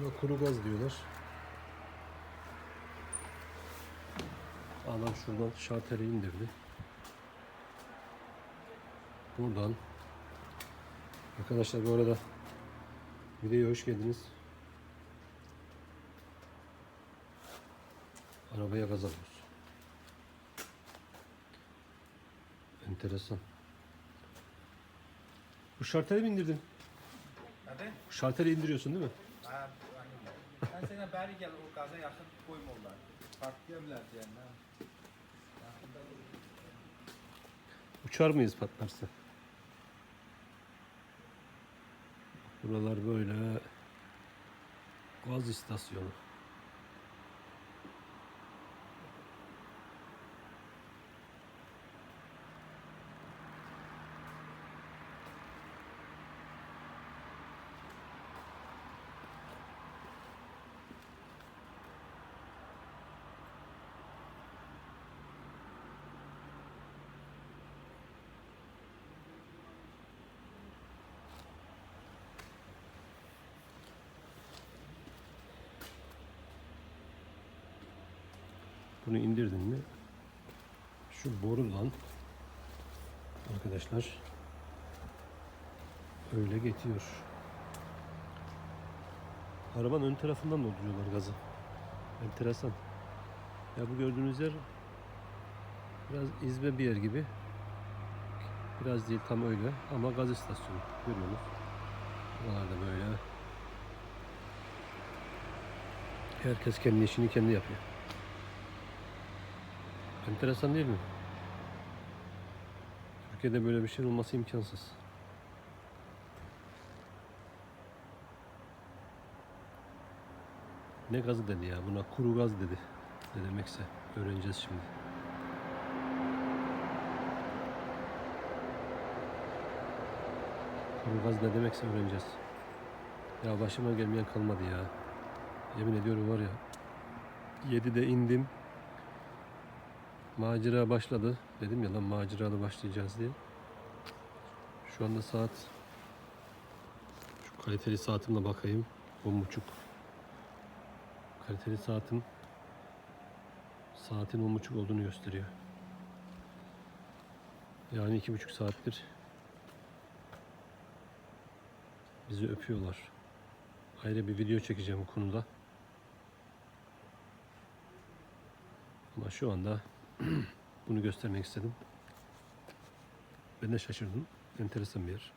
Buna kuru gaz diyorlar. Adam şuradan şarteri indirdi. Buradan Arkadaşlar bu arada videoya hoş geldiniz. Arabaya gaz alıyoruz. Enteresan. Bu şarteri mi indirdin? Hadi. Bu şarteri indiriyorsun değil mi? Ha, ben sana beri gel o gaza yakın koymalılar. Patlayabilir yani. ha. Yakında Uçar mıyız patlarsa? Buralar böyle gaz istasyonu. Bunu indirdin mi? Şu borudan arkadaşlar öyle geçiyor. Arabanın ön tarafından dolduruyorlar gazı. Enteresan. Ya bu gördüğünüz yer biraz izbe bir yer gibi. Biraz değil tam öyle ama gaz istasyonu görüyorsunuz. Buralarda böyle. Herkes kendi işini kendi yapıyor. Enteresan değil mi? Türkiye'de böyle bir şey olması imkansız. Ne gazı dedi ya? Buna kuru gaz dedi. Ne demekse öğreneceğiz şimdi. Kuru gaz ne demekse öğreneceğiz. Ya başıma gelmeyen kalmadı ya. Yemin ediyorum var ya. 7'de indim. Macera başladı. Dedim ya lan maceralı başlayacağız diye. Şu anda saat şu kaliteli saatimle bakayım. 10.30. Kaliteli saatim saatin 10.30 olduğunu gösteriyor. Yani iki buçuk saattir bizi öpüyorlar. Ayrı bir video çekeceğim bu konuda. Ama şu anda bunu göstermek istedim. Ben de şaşırdım. Enteresan bir yer.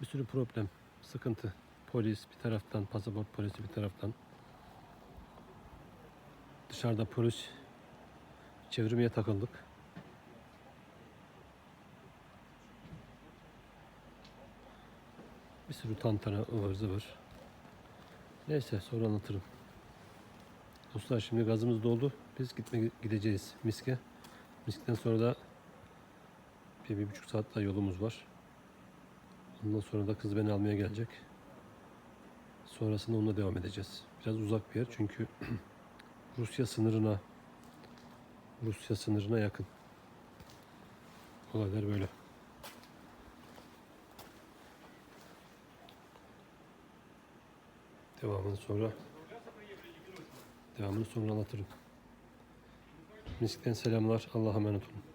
Bir sürü problem, sıkıntı. Polis bir taraftan, pasaport polisi bir taraftan. Dışarıda polis çevirmeye takıldık. Bir sürü tantana ıvır zıvır. Neyse sonra anlatırım. Dostlar şimdi gazımız doldu. Biz gitme gideceğiz Misk'e. Misk'ten sonra da bir, bir buçuk saat daha yolumuz var. Ondan sonra da kız beni almaya gelecek. Sonrasında onunla devam edeceğiz. Biraz uzak bir yer çünkü Rusya sınırına Rusya sınırına yakın. Olaylar böyle. Devamını sonra devamını sonra anlatırım. Misk'ten selamlar. Allah'a emanet olun.